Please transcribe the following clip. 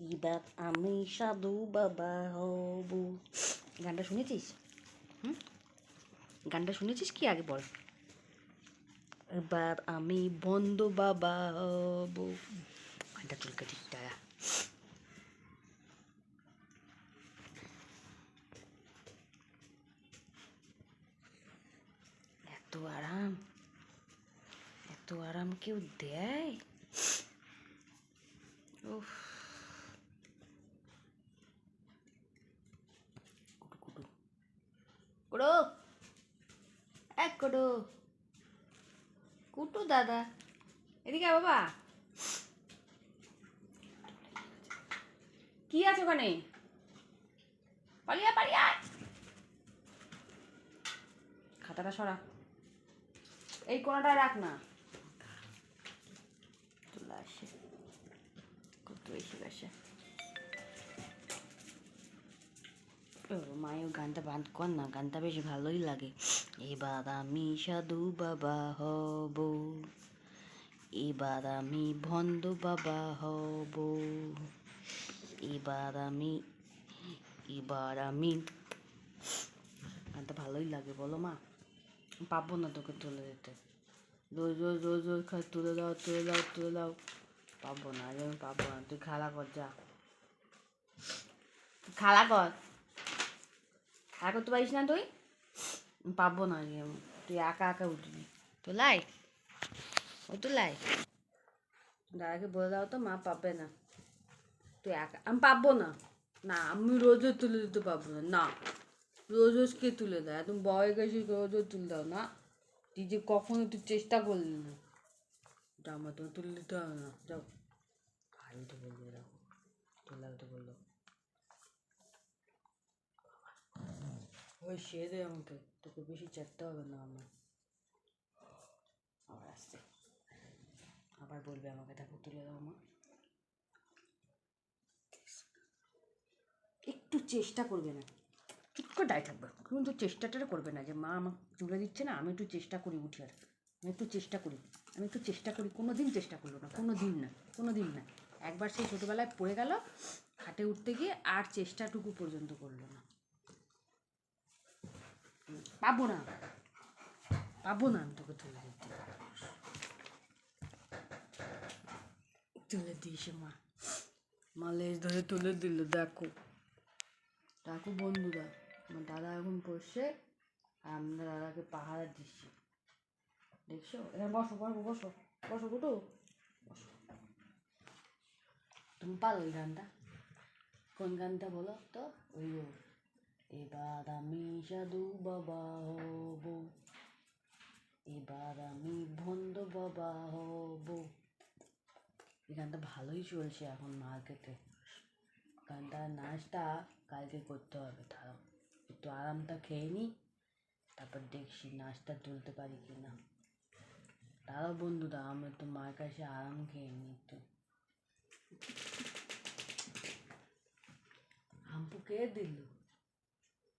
এবার আমি সাধু বাবা হব। গানটা শুনেছিস? হুম? গানটা শুনেছিস কি আগে বল। এবার আমি বন্ধ বাবা হব। গানটা চুলকে ঠিক টাকা এত আরাম। এত আরাম কেউ দেয়? উফ কুটু কুটু কুড়ো এক কুটু কুটু দাদা। এদিকে বাবা। কি আছে ওখানে? পালিয়া পালিয়া খাতাটা সরা। এই কোনাটা রাখ না। চলে আসে। কত এসে গেছে মায়ের গানটা বাদ কর না, গানটা বেশ ভালোই লাগে। এবার আমি সাধু বাবা হব। এবার আমি ভন্ড বাবা হব। এবার আমি এবার আমি গানটা ভালোই লাগে, বলো মা। পাবো না তোকে তুলে দিতে। রোজ রোজ রোজ রোজ খাই তুলে দাও তুলে দাও তুলে দাও। পাবো না আজ আমি পাবো না। তুই খেলা কর, যা। খেলা কর। খেলা করতে পারিস না তুই? পাবো না তুই একা একা উঠবি। তো লাই? ও তো লাই? দাদাকে বলে দাও তো মা পাবে না। তুই একা আমি পাবো না। না আমি রোজ রোজ তুলে দিতে পারব না। না রোজ রোজ কে তুলে দেয়? একদম বয় গেছি রোজ রোজ তুলে দাও না? তুই যে কখনো তুই চেষ্টা করলি না। আমার তোমার তুলে দিতে হবে না। যাও। ভাই উঠে বলবে এরকম তুলে উঠে বলল ওই সে দে আমাকে, তোকে বেশি চাটতে হবে না আমার আবার আসছে। আবার বলবে আমাকে, দেখো, তুলে দাও মা। একটু চেষ্টা করবে না। চুপ করে দাঁড়িয়ে থাকবে। কিন্তু চেষ্টাটা করবে না যে, মা, আমাকে তুলে দিচ্ছে না, আমি একটু চেষ্টা করি, উঠে আর। আমি একটু চেষ্টা করি। আমি একটু চেষ্টা করি কোনো দিন চেষ্টা করল না কোনো দিন না কোনো দিন না। একবার সেই ছোটোবেলায় পড়ে গেল খাটে উঠতে গিয়ে আর চেষ্টাটুকু পর্যন্ত করল না। পাবো না। পাবো না আমি তোকে তুলে দিতে। তুলে দিয়েছে মা। মা লেজ ধরে তুলে দিল দেখো। দেখো বন্ধুরা, আমার দাদা এখন বসে আর আমরা দাদাকে পাহারা দিচ্ছি। দেখছ? এখানে বসো বসো বসো বসো কুটু বসো তুমি পারো ওই গানটা? কোন গানটা বলো তো? ওই এবার আমি সাধু বাবা হব। এবার আমি ভন্ড বাবা হব। এই গানটা ভালোই চলছে এখন মার্কেটে। গানটা নাচটা কালকে করতে হবে তাও একটু আরামটা খেয়ে নিই তারপর দেখছি নাচটা তুলতে পারি কি না। তারাও বন্ধুরা আমি একটু মার কাছে আরাম খেয়ে নিই একটু। হাম্পু কে দিল?